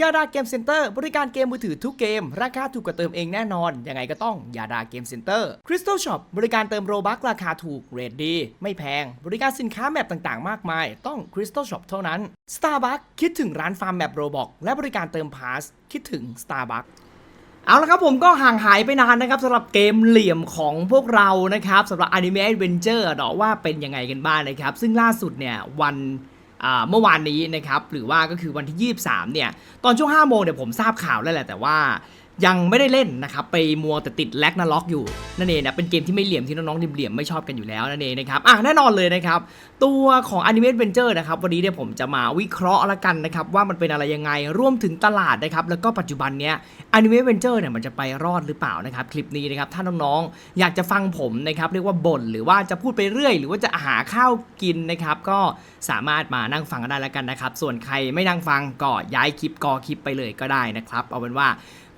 ยาดาเกมเซ็นเตอร์บริการเกมมือถือทุกเกม ราคาถูกกว่าเติมเองแน่นอน ยังไงก็ต้องยาดาเกมเซ็นเตอร์คริสตัลช็อปบริการเติมโรบัคราคาถูกเรทดี ไม่แพง บริการสินค้าแมปต่างๆ มากมาย ต้องคริสตัลช็อปเท่านั้น Starbucks คิดถึงร้านฟาร์มแมปโรบอกและบริการเติมพาสคิดถึง Starbucks เอาละครับผมก็ห่างหายไปนานนะครับสำหรับเกมเหลี่ยมของพวกเรานะครับสำหรับ Anime Adventure เนาะว่าเป็นยังไงกันบ้างนะครับ ซึ่งล่าสุดเนี่ยวัน เมื่อวานนี้นะครับหรือว่าก็คือวันที่ 23เนี่ยตอนช่วง5โมงเนี่ยผมทราบข่าวแล้วแหละแต่ว่า ยังไม่ได้เล่นนะครับไปมัวแต่ติดแลกนาล็อกอยู่นั่นเองนะเป็นเกมที่ไม่เหลี่ยมที่น้องๆเหลี่ยมๆไม่ชอบกันอยู่แล้วนั่นเองนะครับอะแน่นอนเลยนะครับตัวของ Anime Adventure นะครับวันนี้เนี่ยผมจะมาวิเคราะห์ละกันนะครับว่ามันเป็นอะไรยังไงรวมถึงตลาดนะครับแล้วก็ปัจจุบันเนี้ย Anime Adventure เนี่ยมันจะไปรอดหรือเปล่านะครับคลิปนี้นะครับถ้าน้องๆอยากจะฟังผมนะครับเรียกว่าบ่นหรือว่าจะพูดไปเรื่อย หรือว่าจะหาข้าวกินนะครับก็สามารถมานั่งฟังกันได้ล้วกันนะครับส่วนใครไม่นั่งฟังก็ย้ายคลิปกอคลิปไปเลยก็ได้นะครับเอาเป็นว่า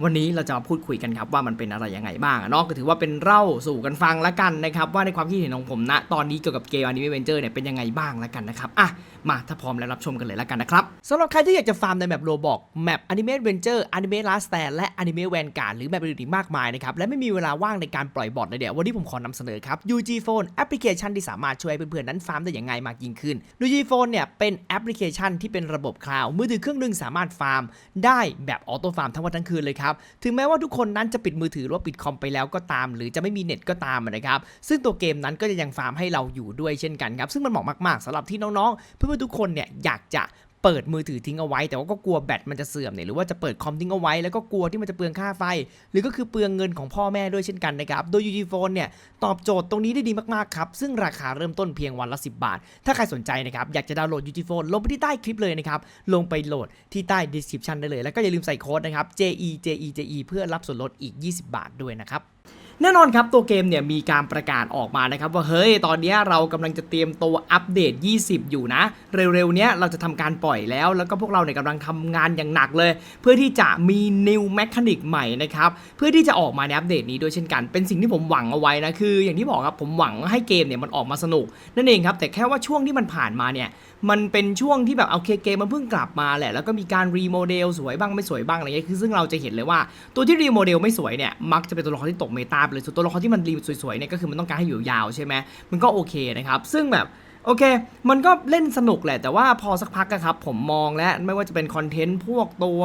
วันนี้เราจะมาพูดคุยกันครับว่ามันเป็นอะไรยังไงบ้างเนาะก็ถือว่าเป็นเล่าสู่กันฟังละกันนะครับว่าในความคิดเห็นของผมณตอนนี้เกี่ยวกับเกมอนิเมะเวนเจอร์เนี่ยเป็นยังไงบ้างละกันนะครับอะ มาถ้าพร้อมแล้วรับชมกันเลยละกันนะครับสำหรับใครที่อยากจะฟาร์มในแมปโรบอกแมป Anime Adventure Anime Last Stand และ Anime Vanguard หรือแมปอื่นๆอีกมากมายนะครับและไม่มีเวลาว่างในการปล่อยบอทเลยเดี๋ยววันนี้ผมขอนำเสนอครับ UG Phone แอปพลิเคชันที่สามารถช่วยเพื่อนๆนั้นฟาร์มได้อย่างง่ายมากยิ่งขึ้น UG Phone เนี่ยเป็นแอปพลิเคชันที่เป็นระบบคลาวด์มือถือเครื่องหนึงสามารถฟาร์ม ได้แบบออโต้ฟาร์มทั้งวันทั้งคืนเลยครับถึงแม้ว่าทุกคนนั้นจะปิดมือถือหรือว่าปิดคอมไปแล้วก็ตาม หรือจะไม่มีเน็ตก็ตามนะครับซึ่งตัวเกมนั้นก็จะยังฟาร์มให้เราอยู่ด้วยเช่นกันครับซึ่งมันเหมาะมากๆสำหรับที่น้องๆเพื่อนๆทุกคนเนี่ยอยากจะเปิดมือถือทิ้งเอาไว้ แต่ว่าก็กลัวแบตมันจะเสื่อมเนี่ยหรือว่าจะเปิดคอมทิ้งเอาไว้แล้วก็กลัวที่มันจะเปลืองค่าไฟ หรือก็คือเปลืองเงินของพ่อแม่ด้วยเช่นกันนะครับ โดย UG Phone เนี่ยตอบโจทย์ตรงนี้ได้ดีมากๆครับ ซึ่งราคาเริ่มต้นเพียงวันละ 10 บาท ถ้าใครสนใจนะครับอยากจะดาวน์โหลด UG Phone ลงไปที่ใต้คลิปเลยนะครับ ลงไปโหลดที่ใต้ description ได้เลย แล้วก็อย่าลืมใส่โค้ดนะครับ JE JE JE เพื่อรับส่วนลดอีก 20 บาทด้วยนะครับ แน่นอนครับตัวเกมเนี่ยมีการประกาศออกมานะครับว่าเฮ้ยตอนนี้เรากำลังจะเตรียมตัวอัปเดต 20 อยู่นะ เร็วๆเนี้ยเราจะทำการปล่อยแล้ว แล้วก็พวกเราเนี่ยกำลังทำงานอย่างหนักเลย เพื่อที่จะมี new mechanic ใหม่นะครับเพื่อที่จะออกมาในอัปเดตนี้ด้วยเช่นกัน เป็นสิ่งที่ผมหวังเอาไว้นะคือ อย่างที่บอกครับผมหวังให้เกมเนี่ยมันออกมาสนุกนั่นเองครับแต่แค่ว่าช่วงที่มันผ่านมาเนี่ยมันเป็นช่วงที่แบบโอเคเกมมันเพิ่งกลับมาแหละแล้วก็มีการรีโมเดลสวยบ้างไม่สวยบ้างอะไรเงี้ยคือซึ่งเราจะเห็นเลยว่าตัวที่รีโมเดลไม่สวยเนี่ยมักจะเป็นตัวละครที่ตกเมตาไปเลยส่วนตัวละครที่มันรีสวยๆเนี่ยก็คือมันต้องการให้อยู่ยาวใช่ไหมมันก็โอเคนะครับ ซึ่งแบบโอเค มันก็เล่นสนุกแหละ แต่ว่าพอสักพักนะครับ ผมมองแล้วไม่ว่าจะเป็นคอนเทนต์พวกตัว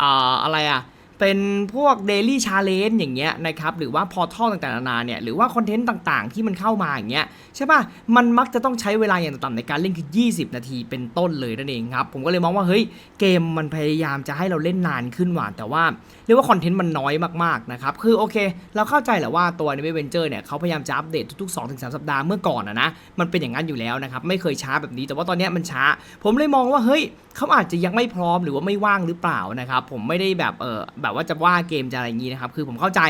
ออะไรอะ เป็นพวก Daily Challenge อย่างเงี้ยนะครับหรือว่าพอท่อต่างๆนานาเนี่ยหรือว่าคอนเทนต์ต่างๆ ที่มันเข้ามาอย่างเงี้ยใช่ป่ะมันมักจะต้องใช้เวลาอย่างต่ำในการเล่นคือ 20 นาทีเป็นต้นเลยนั่นเองครับ ผมก็เลยมองว่าเฮ้ยเกมมันพยายามจะให้เราเล่นนานขึ้นหว่ะแต่ว่าเรียกว่าคอนเทนต์มันน้อยมากๆนะครับคือโอเค เราเข้าใจแหละว่าตัว Anime Venture เนี่ยเขาพยายามจะอัปเดตทุกๆ 2-3 สัปดาห์เมื่อก่อนอะนะมันเป็นอย่างนั้นอยู่แล้วนะครับไม่เคยช้าแบบนี้ แต่ว่าตอนนี้มันช้า ผมเลยมองว่าเฮ้ยเขาอาจจะยังไม่พร้อมหรือว่าไม่ว่างหรือเปล่านะครับผมไม่ได้แบบเออแบบว่าจะว่าเกมจะอะไรอย่างนี้นะครับคือผมเข้าใจ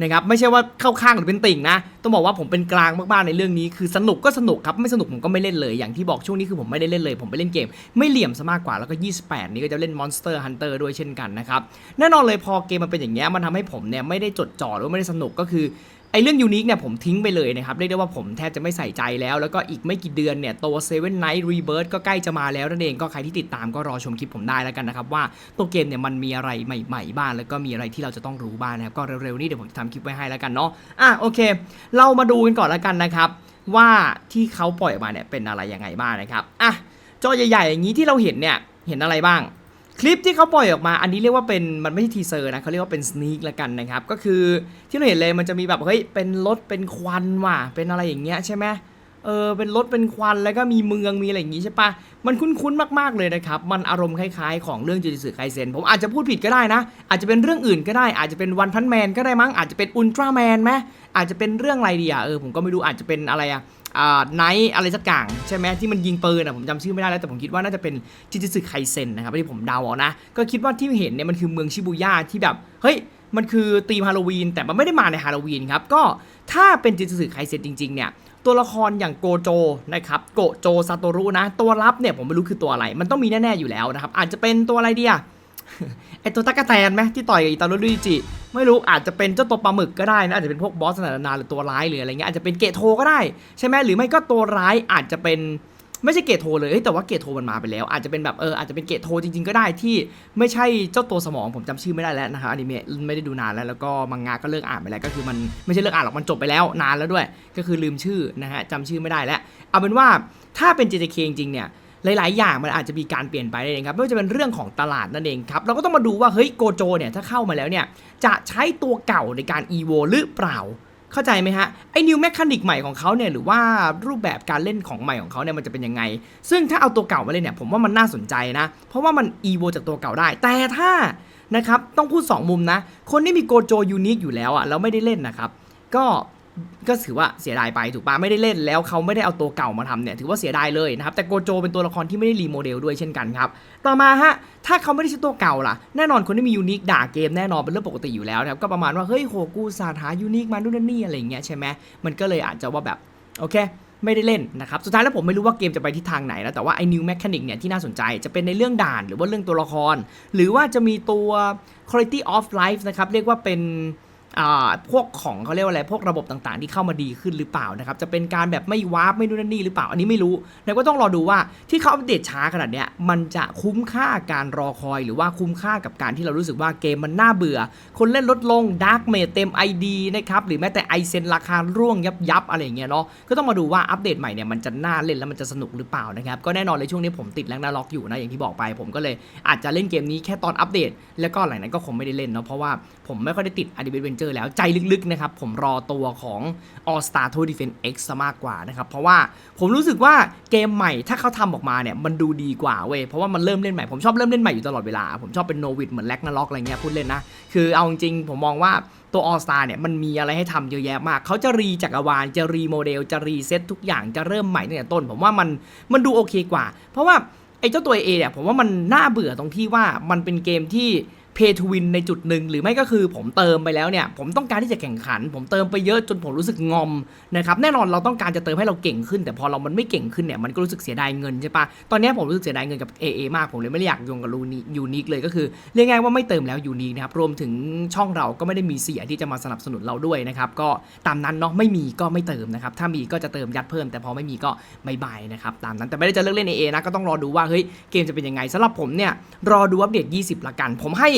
นะครับไม่ใช่ว่าเข้าข้างหรือเป็นติ่งนะ ต้องบอกว่าผมเป็นกลางมากๆในเรื่องนี้ คือสนุกก็สนุกครับไม่สนุกผมก็ไม่เล่นเลยอย่างที่บอกช่วงนี้คือผมไม่ได้เล่นเลย ผมไปเล่นเกม ไม่เหลี่ยมซะมากกว่าแล้วก็ 28 นี้ก็จะเล่น Monster Hunter ด้วยเช่นกันนะครับแน่นอนเลยพอเกมมันเป็นอย่างเงี้ยมันทำให้ผมเนี่ยไม่ได้จดจ่อหรือไม่ได้สนุกก็คือ ไอ้เรื่องยูนิคเนี่ยผมทิ้งไปเลยนะครับ เรียกได้ว่าผมแทบจะไม่ใส่ใจแล้ว แล้วก็อีกไม่กี่เดือนเนี่ยตัว Seven Night Rebirth ก็ใกล้จะมาแล้วนั่นเองก็ใครที่ติดตามก็รอชมคลิปผมได้แล้วกันนะครับ ว่าตัวเกมเนี่ยมันมีอะไรใหม่ ๆ บ้างแล้วก็มีอะไรที่เราจะต้องรู้บ้างนะครับ ก็เร็วๆนี้เดี๋ยวผมจะทำคลิปไว้ให้แล้วกันเนาะอะโอเค เรามาดูกันก่อนแล้วกันนะครับว่าที่เขาปล่อยออกมาเนี่ยเป็นอะไรยังไงบ้างนะครับอะจอใหญ่ๆอย่างนี้ที่เราเห็นเนี่ยเห็นอะไรบ้าง คลิปที่เขาปล่อยออกมา อันนี้เรียกว่าเป็นมันไม่ใช่ทีเซอร์นะเขาเรียกว่าเป็นสนีกละกันนะครับ ก็คือที่เราเห็นเลยมันจะมีแบบเฮ้ยเป็นรถเป็นควันว่ะเป็นอะไรอย่างเงี้ยใช่ไหมเออเป็นรถเป็นควันแล้วก็มีเมืองมีอะไรอย่างงี้ใช่ปะมันคุ้นๆมากๆเลยนะครับ มันอารมณ์คล้ายๆ ของเรื่องจูจิสึไคเซนผมอาจจะพูดผิดก็ได้นะ อาจจะเป็นเรื่องอื่นก็ได้ อาจจะเป็นวันพันแมนก็ได้มั้งอาจจะเป็นอุลตร้าแมนไหมอาจจะเป็นเรื่องอะไรดีอะเออผมก็ไม่รู้อาจจะเป็นอะไรอะ ไนท์อะไรสักอย่างใช่ไหมที่มันยิงปืนอะผมจำชื่อไม่ได้แล้วแต่ผมคิดว่าน่าจะเป็นจิจิสึไคเซนนะครับที่ผมเดาเอานะ ก็คิดว่าที่เห็นเนี่ยมันคือเมืองชิบูย่าที่แบบเฮ้ยมันคือธีมฮาโลวีนแต่มันไม่ได้มาในฮาโลวีนครับก็ถ้าเป็นจิจิสึไคเซนจริงๆเนี่ยตัวละครอย่างโกโจนะครับโกโจซาโตรุนะ ตัวรับเนี่ยผมไม่รู้คือตัวอะไร มันต้องมีแน่ๆอยู่แล้วนะครับอาจจะเป็นตัวอะไรเดีอะ ไอตัวตั๊กแตนไหมที่ต่อยกับอิตาโรลุยจิ ไม่รู้อาจจะเป็นเจ้าตัวปลาหมึกก็ได้นะอาจจะเป็นพวกบอสนานาหรือตัวร้ายหรืออะไรเงี้ยอาจจะเป็นเกะโทก็ได้ใช่ไหมหรือไม่ก็ตัวร้ายอาจจะเป็นไม่ใช่เกตโทเลยแต่ว่าเกตโทมันมาไปแล้ว อาจจะเป็นแบบเอออาจจะเป็นเกตโทจริงๆก็ได้ที่ไม่ใช่เจ้าตัวสมองผมจำชื่อไม่ได้แล้วนะครับอนิเมะไม่ได้ดูนานแล้วแล้วก็มังงะก็เลิกอ่านไปแล้วก็คือมันไม่ใช่เลิกอ่านหรอกมันจบไปแล้วนานแล้วด้วย ก็คือลืมชื่อนะฮะจำชื่อไม่ได้แล้วเอาเป็นว่าถ้าเป็น JJK จริงๆเนี่ย หลาย ๆ อย่างมันอาจจะมีการเปลี่ยนไปนั่นเองครับไม่ว่าจะเป็นเรื่องของตลาดนั่นเองครับเราก็ต้องมาดูว่าเฮ้ยโกโจเนี่ยถ้าเข้ามาแล้วเนี่ยจะใช้ตัวเก่าในการ EVO หรือเปล่าเข้าใจไหมฮะ ไอ้นิวแมคานิกใหม่ของเขาเนี่ยหรือว่ารูปแบบการเล่นของใหม่ของเขาเนี่ยมันจะเป็นยังไง ซึ่งถ้าเอาตัวเก่ามาเล่นเนี่ยผมว่ามันน่าสนใจนะ เพราะว่ามัน EVO จากตัวเก่าได้ แต่ถ้านะครับต้องพูด 2 มุมนะ คนที่มีโกโจยูนิคอยู่แล้วอะแล้วไม่ได้เล่นนะครับ ก็ ก็ถือว่าเสียดายไปถูกปะไม่ได้เล่นแล้วเขาไม่ได้เอาตัวเก่ามาทำเนี่ยถือว่าเสียดายเลยนะครับแต่โกโจเป็นตัวละครที่ไม่ได้รีโมเดลด้วยเช่นกันครับต่อมาฮะถ้าเขาไม่ได้ใช้ตัวเก่าล่ะแน่นอนคนที่มียูนิคด่าเกมแน่นอนเป็นเรื่องปกติอยู่แล้วนะครับก็ประมาณว่าเฮ้ยโหกูสาหายูนิคมานู่นนนนี่อะไรเงี้ยใช่ไหมมันก็เลยอาจจะว่าแบบโอเคไม่ได้เล่นนะครับสุดท้ายแล้วผมไม่รู้ว่าเกมจะไปทิศทางไหนนะแต่ว่าไอ้ new mechanic เนี่ยที่น่าสนใจจะเป็นในเรื่องด่านหรือว่าเรื่องตัวละคร หรือว่าจะมีตัว quality of life นะครับเรียกว่าเป็น พวกของเขาเรียกว่าอะไรพวกระบบต่างๆ ที่เข้ามาดีขึ้นหรือเปล่านะครับจะเป็นการแบบไม่วาร์ปไม่นู่นนี่หรือเปล่า อันนี้ไม่รู้แล้วก็ต้องรอดูว่าที่เขาอัปเดตช้าขนาดเนี้ยมันจะคุ้มค่าการรอคอย หรือว่าคุ้มค่ากับการที่เรารู้สึกว่าเกมมันน่าเบื่อ คนเล่นลดลงดาร์กเมทเต็ม ID นะครับหรือแม้แต่ไอเซนราคาร่วงยับยับๆอะไรอย่างเงี้ยเนาะก็ต้องมาดูว่าอัปเดตใหม่เนี่ยมันจะน่าเล่นแล้วมันจะสนุกหรือเปล่านะครับก็แน่นอนเลยช่วงนี้ผมติดแรงนาล็อกอยู่นะอย่างที่บอกไป ผมก็เลยอาจจะเล่นเกมนี้แค่ตอนอัปเดต แล้วก็หลังนั้นก็คงไม่ได้เล่นเนาะเพราะว่าผมไม่ค่อยได้ติด a d v e n t u r e แล้วใจลึกๆนะครับผมรอตัวของ All Star Tour Defense X ซะมากกว่านะครับเพราะว่าผมรู้สึกว่าเกมใหม่ถ้าเขาทำออกมาเนี่ยมันดูดีกว่าเว้ยเพราะว่ามันเริ่มเล่นใหม่ผมชอบเริ่มเล่นใหม่อยู่ตลอดเวลา ผมชอบเป็นโนวิดเหมือนแลกนาล็อกอะไรเงี้ยพูดเล่นนะคือเอาจริงผมมองว่าตัว All Star เนี่ยมันมีอะไรให้ทำเยอะแยะมาก เขาจะรีจักรวาล จะรีโมเดล จะรีเซ็ตทุกอย่างจะเริ่มใหม่ตั้งแต่ต้น ผมว่ามันมันดูโอเคกว่า เพราะว่าไอ้เจ้าตัว A เนี่ยผมว่ามันน่าเบื่อตรงที่ว่ามันเป็นเกมที่ เพย์ทูวินในจุดหนึ่งหรือไม่ก็คือผมเติมไปแล้วเนี่ย ผมต้องการที่จะแข่งขัน ผมเติมไปเยอะจนผมรู้สึกงอมนะครับแน่นอนเราต้องการจะเติมให้เราเก่งขึ้น แต่พอเรามันไม่เก่งขึ้นเนี่ยมันก็รู้สึกเสียดายเงินใช่ปะตอนนี้ผมรู้สึกเสียดายเงินกับ AA มากผมเลยไม่ได้อยากยงกับยูนิคเลยก็คือเรียกง่ายว่าไม่เติมแล้วยูนิคนะครับรวมถึงช่องเราก็ไม่ได้มีเสียที่จะมาสนับสนุนเราด้วยนะครับก็ตามนั้นเนาะไม่มีก็ไม่เติมนะครับถ้ามีก็จะเติมยัดเพิ่ม แต่พอไม่มีก็บายบายนะครับตามนั้นแต่ไม่ได้จะเลิกเล่น AA นะก็ต้องรอดูว่าเฮ้ยเกมจะเป็นยังไงสำหรับผมเนี่ยรอดูอัปเดต 20 ละกัน ผมให้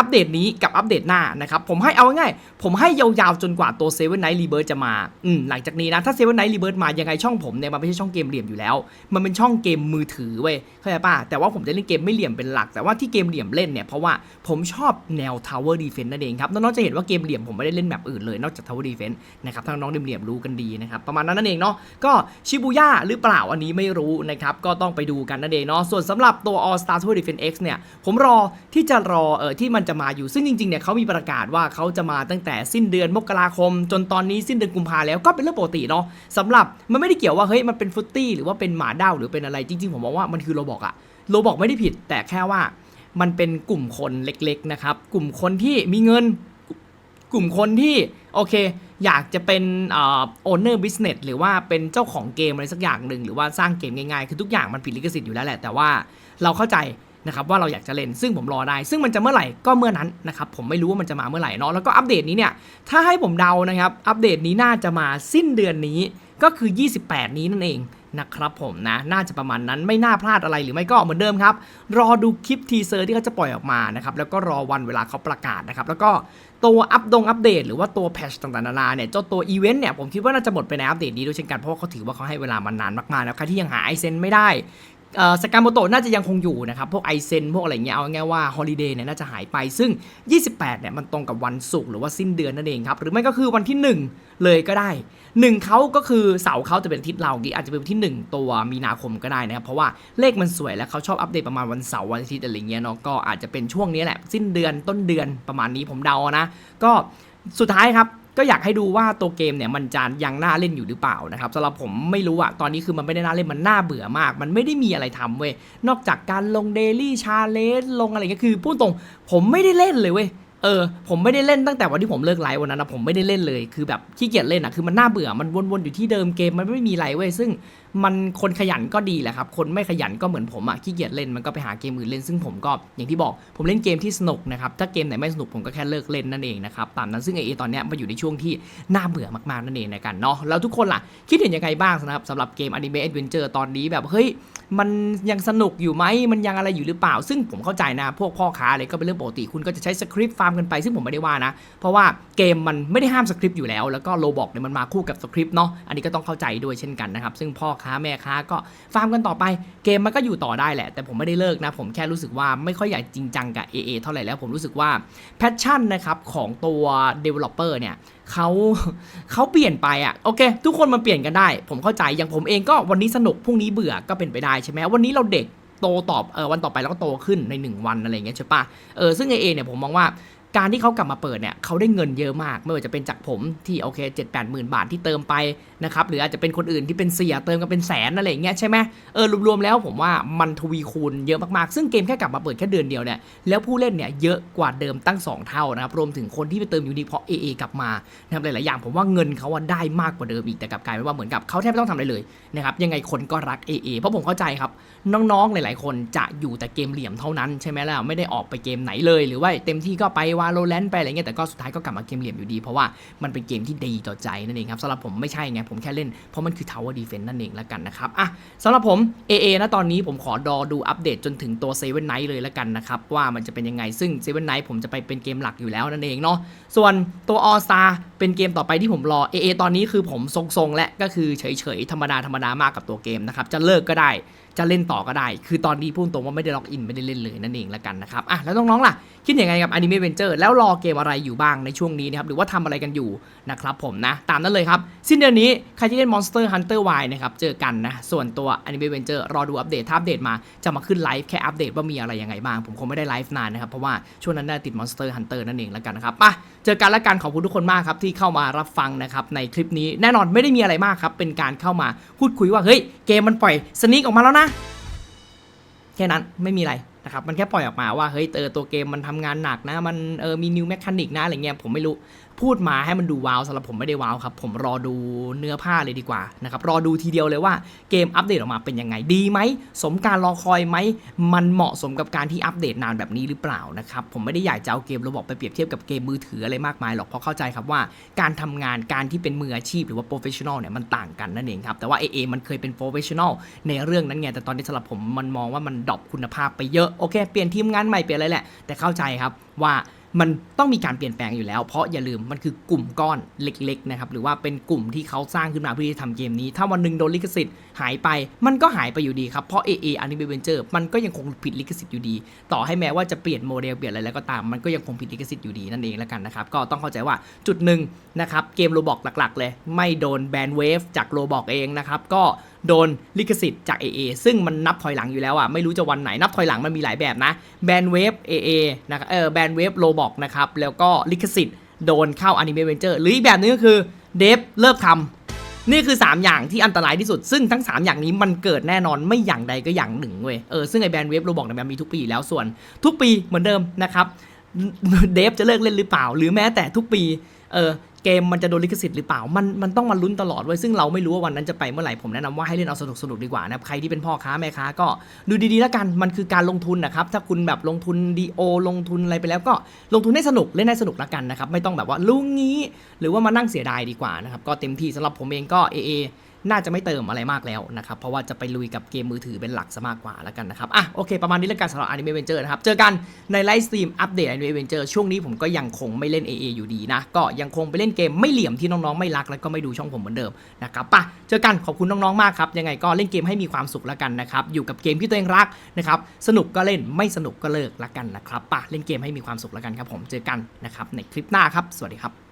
อัปเดตนี้กับอัปเดตหน้านะครับผมให้เอาง่ายผมให้ยาวๆจนกว่าตัว Seven Night Rebirth จะมาอืมหลังจากนี้นะถ้า Seven Night Rebirth มายังไงช่องผมเนี่ยมันไม่ใช่ช่องเกมเหลี่ยมอยู่แล้ว มันเป็นช่องเกมมือถือเว้ยเข้าใจป่ะแต่ว่าผมจะเล่นเกมไม่เหลี่ยมเป็นหลัก แต่ว่าที่เกมเหลี่ยมเล่นเนี่ยเพราะว่าผมชอบแนว Tower Defense นั่นเองครับน้องๆจะเห็นว่าเกมเหลี่ยมผมไม่ได้เล่นแบบอื่นเลยนอกจาก Tower Defense นะครับถ้าน้องๆเหลี่ยมๆรู้กันดีนะครับประมาณนั้นนั่นเองเนาะก็ชิบูย่าหรือเปล่าอันนี้ไม่รู้นะครับก็ต้องไปดูกันนั่นเองเนาะส่วนสำหรับตัว All Star Tower Defense X เนี่ยผมรอที่จะรอเออที่มันจะมาอยู่ซึ่งจริงๆเนี่ยเขามีประกาศว่าเขาจะมาตั้งแต่สิ้นเดือนมกราคม จนตอนนี้สิ้นเดือนกุมภาแล้วก็เป็นเรื่องปกติเนาะสำหรับมันไม่ได้เกี่ยวว่าเฮ้ยมันเป็นฟุตตี้หรือว่าเป็นหมาเด้าหรือเป็นอะไรจริง ๆ ผมมองว่ามันคือโรบอกอะโรบอกไม่ได้ผิด แต่แค่ว่ามันเป็นกลุ่มคนเล็กๆนะครับกลุ่มคนที่มีเงินกลุ่มคนที่โอเค อยากจะเป็นเอ่อ owner business หรือว่าเป็นเจ้าของเกมอะไรสักอย่างหนึ่งหรือว่าสร้างเกมง่ายๆ คือทุกอย่างมันผิดลิขสิทธิ์อยู่แล้วแหละ แต่ว่าเราเข้าใจ นะครับว่าเราอยากจะเล่นซึ่งผมรอได้ ซึ่งมันจะเมื่อไหร่ก็เมื่อนั้นนะครับผมไม่รู้ว่ามันจะมาเมื่อไหร่เนาะแล้วก็อัปเดตนี้เนี่ยถ้าให้ผมเดานะครับอัปเดตนี้น่าจะมาสิ้นเดือนนี้ก็คือ 28 นี้นั่นเองนะครับผมนะ น่าจะประมาณนั้นไม่น่าพลาดอะไรหรือไม่ก็เหมือนเดิมครับ รอดูคลิปทีเซอร์ที่เขาจะปล่อยออกมานะครับ แล้วก็รอวันเวลาเขาประกาศนะครับ แล้วก็ตัวอัปดงอัปเดต หรือว่าตัวแพชต่างๆนานาเนี่ยเจ้าตัวอีเวนต์เนี่ยผมคิดว่าน่าจะหมดไปในอัปเดตนี้ด้วยเช่นกันเพราะว่าเขาถือว่าเขาให้เวลามานานมากๆแล้วใครที่ยังหาไอเซนไม่ได้ สกามโมโตน่าจะยังคงอยู่นะครับ พวกไอเซนพวกอะไรเงี้ยเอาง่ายว่าฮอลิเดย์เนี่ยน่าจะหายไปซึ่ง 28เนี่ยมันตรงกับวันศุกร์หรือว่าสิ้นเดือนนั่นเองครับ หรือไม่ก็คือวันที่ 1 เลยก็ได้ 1เขาก็คือเสาร์เขาจะเป็นอาทิตย์เราอาจจะเป็นวันที่ 1 ตัวมีนาคมก็ได้นะครับ เพราะว่าเลขมันสวยแล้วเขาชอบอัปเดตประมาณวันเสาร์วันอาทิตย์อะไรเงี้ยเนาะก็อาจจะเป็นช่วงนี้แหละสิ้นเดือนต้นเดือนประมาณนี้ผมเดานะ ก็สุดท้ายครับ ก็อยากให้ดูว่าตัวเกมเนี่ยมันจะยังน่าเล่นอยู่หรือเปล่านะครับสำหรับผมไม่รู้อะตอนนี้คือมันไม่ได้น่าเล่นมันน่าเบื่อมาก มันไม่ได้มีอะไรทำเว้ยนอกจากการลงเดลี่ชาเลนจ์ลงอะไรเงี้ยคือพูดตรงผมไม่ได้เล่นเลยเว้ย เออผมไม่ได้เล่นตั้งแต่วันที่ผมเลิกไลฟ์วันนั้นนะผมไม่ได้เล่นเลยคือแบบขี้เกียจเล่นอะคือมันน่าเบื่อมันวนๆอยู่ที่เดิมเกมมันไม่มีอะไรเว้ยซึ่งมันคนขยันก็ดีแหละครับคนไม่ขยันก็เหมือนผมอะขี้เกียจเล่นมันก็ไปหาเกมอื่นเล่นซึ่งผมก็อย่างที่บอกผมเล่นเกมที่สนุกนะครับถ้าเกมไหนไม่สนุกผมก็แค่เลิกเล่นนั่นเองนะครับตามนั้นซึ่ง AA ตอนเนี้ยมาอยู่ในช่วงที่น่าเบื่อมากๆนั่นเองนะกันเนาะแล้วทุกคนล่ะคิดเห็นยังไงบ้างสำหรับสำหรับเกม Anime Adventure ตอนนี้แบบเฮ้ย มันยังสนุกอยู่ไหมมันยังอะไรอยู่หรือเปล่า ซึ่งผมเข้าใจนะ พวกพ่อค้าอะไรก็เป็นเรื่องปกติ คุณก็จะใช้สคริปต์ฟาร์มกันไป ซึ่งผมไม่ได้ว่านะ เพราะว่าเกมมันไม่ได้ห้ามสคริปต์อยู่แล้ว แล้วก็โลบอกเนี่ยมันมาคู่กับสคริปต์เนาะ อันนี้ก็ต้องเข้าใจด้วยเช่นกันนะครับ ซึ่งพ่อค้าแม่ค้าก็ฟาร์มกันต่อไป เกมมันก็อยู่ต่อได้แหละ แต่ผมไม่ได้เลิกนะ ผมแค่รู้สึกว่าไม่ค่อยอยากจริงจังกับ AA เท่าไหร่แล้ว ผมรู้สึกว่าแพชชั่นนะครับของตัว developer เนี่ย เขาเขาเปลี่ยนไปอะโอเค ทุกคนมันเปลี่ยนกันได้ ผมเข้าใจอย่างผมเองก็วันนี้สนุกพรุ่งนี้เบื่อก็เป็นไปได้ใช่ไหมวันนี้เราเด็กโตตอบเออวันต่อไปเราก็โตขึ้นใน 1 วันอะไรเงี้ยใช่ปะเออซึ่งเอเอเนี่ยผมมองว่า การที่เขากลับมาเปิดเนี่ยเขาได้เงินเยอะมาก ไม่ว่าจะเป็นจากผมที่โอเคเจ็ดแปดหมื่นบาทที่เติมไปนะครับหรืออาจจะเป็นคนอื่นที่เป็นเสียเติมกันเป็นแสนอะไรเงี้ยใช่ไหมเออรวมๆแล้วผมว่ามันทวีคูณเยอะมากๆ ซึ่งเกมแค่กลับมาเปิดแค่เดือนเดียวเนี่ยแล้วผู้เล่นเนี่ยเยอะกว่าเดิมตั้ง 2 เท่านะครับรวมถึงคนที่ไปเติมยูนิเพราะ AA กลับมานะครับหลายๆอย่างผมว่าเงินเขาอะได้มากกว่าเดิมอีกแต่กลับกลายเป็นว่าเหมือนกับเขาแทบไม่ต้องทำอะไรเลยนะครับยังไงคนก็รัก AA เพราะผมเข้าใจครับน้องๆหลาย ๆ คนจะอยู่แต่เกมเหลี่ยมเท่านั้นใช่ไหมล่ะไม่ได้ออกไปเกมไหนเลย หรือว่าเต็มที่ก็ไปวาโลแรนต์ไปอะไรเงี้ยแต่ก็สุดท้ายก็กลับมาเกมเหลี่ยมอยู่ดี เพราะว่ามันเป็นเกมที่ดีต่อใจนั่นเองครับสำหรับผมไม่ใช่ไงผมแค่เล่นเพราะมันคือ Tower Defense นั่นเองละกันนะครับอะสำหรับผม AA นะตอนนี้ผมขอรอดูอัปเดตจนถึงตัว Seven Night เลยละกันนะครับว่ามันจะเป็นยังไงซึ่ง Seven Night ผมจะไปเป็นเกมหลักอยู่แล้วนั่นเองเนาะส่วนตัว All Star เป็นเกมต่อไปที่ผมรอ AA ตอนนี้คือผมทรงๆและก็คือเฉยๆธรรมดาธรรมดามากกับตัวเกมนะครับจะเลิกก็ได้จะเล่นต่อก็ได้ คือตอนนี้พูดตรงว่าไม่ได้ล็อกอินไม่ได้เล่นเลยนั่นเองละกันนะครับอะแล้วน้องๆล่ะ คิดยังไงกับ Anime Adventure แล้วรอเกมอะไรอยู่บ้างในช่วงนี้นะครับหรือว่าทำอะไรกันอยู่นะครับผมนะ ตามนั้นเลยครับ สิ้นเดือนนี้ ใครที่เล่น Monster Hunter Y นะครับเจอกันนะ ส่วนตัว Anime Adventure รอดูอัปเดตถ้าอัปเดตมาจะมาขึ้นไลฟ์แค่อัปเดตว่ามีอะไรยังไงบ้าง ผมคงไม่ได้ไลฟ์นานนะครับเพราะว่าช่วงนั้นน่าติด Monster Hunter นั่นเองละกันนะครับไปเจอกันละกันขอบคุณทุกคนมากครับที่เข้ามารับฟังนะครับในคลิปนี้แน่นอนไม่ได้มีอะไรมากครับเป็นการเข้ามาพูดคุยว่าเฮ้ยเกมมันปล่อยสนิกออกมาแล้วนะแค่นั้นไม่มีอะไรนะครับมันแค่ปล่อยออกมาว่าเฮ้ยเออตัวเกมมันทำงานหนักนะ มันเออมีนิวแมคานิกนะอะไรเงี้ยผมไม่รู้ พูดมาให้มันดูว้าวสำหรับผมไม่ได้ว้าวครับ ผมรอดูเนื้อผ้าเลยดีกว่านะครับรอดูทีเดียวเลยว่าเกมอัปเดตออกมาเป็นยังไงดีไหมสมการรอคอยไหมมันเหมาะสมกับการที่อัปเดตนานแบบนี้หรือเปล่านะครับผมไม่ได้อยากจะเอาเกมราบอกไปเปรียบเทียบกับเกมมือถืออะไรมากมายหรอกเพราะเข้าใจครับว่าการทำงานการที่เป็นมืออาชีพหรือว่าโปรเฟชชั่นอลเนี่ยมันต่างกันนั่นเองครับแต่ว่า AA มันเคยเป็นโปรเฟชชั่นอลในเรื่องนั้นไงแต่ตอนนี้สำหรับผมมันมองว่ามันดรอปคุณภาพไปเยอะโอเคเปลี่ยนทีมงานใหม่เปลี่ยนอะไรแหละแต่เข้าใจครับว่า มันต้องมีการเปลี่ยนแปลงอยู่แล้ว เพราะอย่าลืมมันคือกลุ่มก้อนเล็กๆนะครับหรือว่าเป็นกลุ่มที่เขาสร้างขึ้นมาเพื่อที่ทำเกมนี้ ถ้าวันหนึ่งโดนลิขสิทธิ์หายไป มันก็หายไปอยู่ดีครับเพราะ AA Anime Adventure มันก็ยังคงผิดลิขสิทธิ์อยู่ดี ต่อให้แม้ว่าจะเปลี่ยนโมเดลเปลี่ยนอะไรแล้วก็ตามมันก็ยังคงผิดลิขสิทธิ์อยู่ดีนั่นเองแล้วกันนะครับก็ต้องเข้าใจว่าจุดหนึ่งนะครับเกมโรบอกหลักๆ เลย ไม่โดนแบนเวฟจากโรบอกเองนะครับก็ โดนลิขสิทธิ์จาก AA ซึ่งมันนับถอยหลังอยู่แล้วอะไม่รู้จะวันไหนนับถอยหลังมันมีหลายแบบนะแบนเวฟ AA นะครับเออแบนเวฟโรบอกนะครับแล้วก็ลิขสิทธิ์โดนเข้า Anime Adventure หรืออีกแบบนึงก็คือเดฟเลิกทำนี่คือ 3 อย่างที่อันตรายที่สุด ซึ่งทั้ง 3 อย่างนี้มันเกิดแน่นอนไม่อย่างใดก็อย่างหนึ่งเว้ยเออซึ่งไอแบนเว็บเราบอกเนี่ยมันมีทุกปีแล้วส่วน ทุกปีเหมือนเดิมนะครับเดฟจะเลิกเล่นหรือเปล่า หรือแม้แต่ทุกปีเออ เกมมันจะโดนลิขสิทธิ์หรือเปล่า มันมันต้องมาลุ้นตลอดเว้ยซึ่งเราไม่รู้ว่าวันนั้นจะไปเมื่อไหร่ ผมแนะนำว่าให้เล่นเอาสนุกสนุกดีกว่านะครับ ใครที่เป็นพ่อค้าแม่ค้าก็ดูดีๆแล้วกัน มันคือการลงทุนนะครับ ถ้าคุณแบบลงทุนดีโอลงทุนอะไรไปแล้วก็ลงทุนให้สนุกเล่นให้สนุกแล้วกันนะครับ ไม่ต้องแบบว่าลุ้งงี้ หรือว่ามานั่งเสียดายดีกว่านะครับ ก็เต็มที่สำหรับผมเองก็เอ น่าจะไม่เติมอะไรมากแล้วนะครับ เพราะว่าจะไปลุยกับเกมมือถือเป็นหลักซะมากกว่าแล้วกันนะครับ อะโอเค ประมาณนี้แล้วกันสำหรับ Anime Adventure นะครับ เจอกันในไลฟ์สตรีมอัปเดต Anime Adventure ช่วงนี้ผมก็ยังคงไม่เล่น AA อยู่ดีนะ ก็ยังคงไปเล่นเกมไม่เหลี่ยมที่น้อง ๆ ไม่รัก แล้วก็ไม่ดูช่องผมเหมือนเดิมนะครับป่ะเจอกันขอบคุณน้องๆมากครับยังไงก็เล่นเกมให้มีความสุขแล้วกันนะครับอยู่กับเกมที่ตัวเองรักนะครับสนุกก็เล่นไม่สนุกก็เลิกแล้วกันนะครับป่ะเล่นเกมให้มีความสุขแล้วกันครับผมเจอกันนะครับในคลิปหน้าครับสวัสดีครับ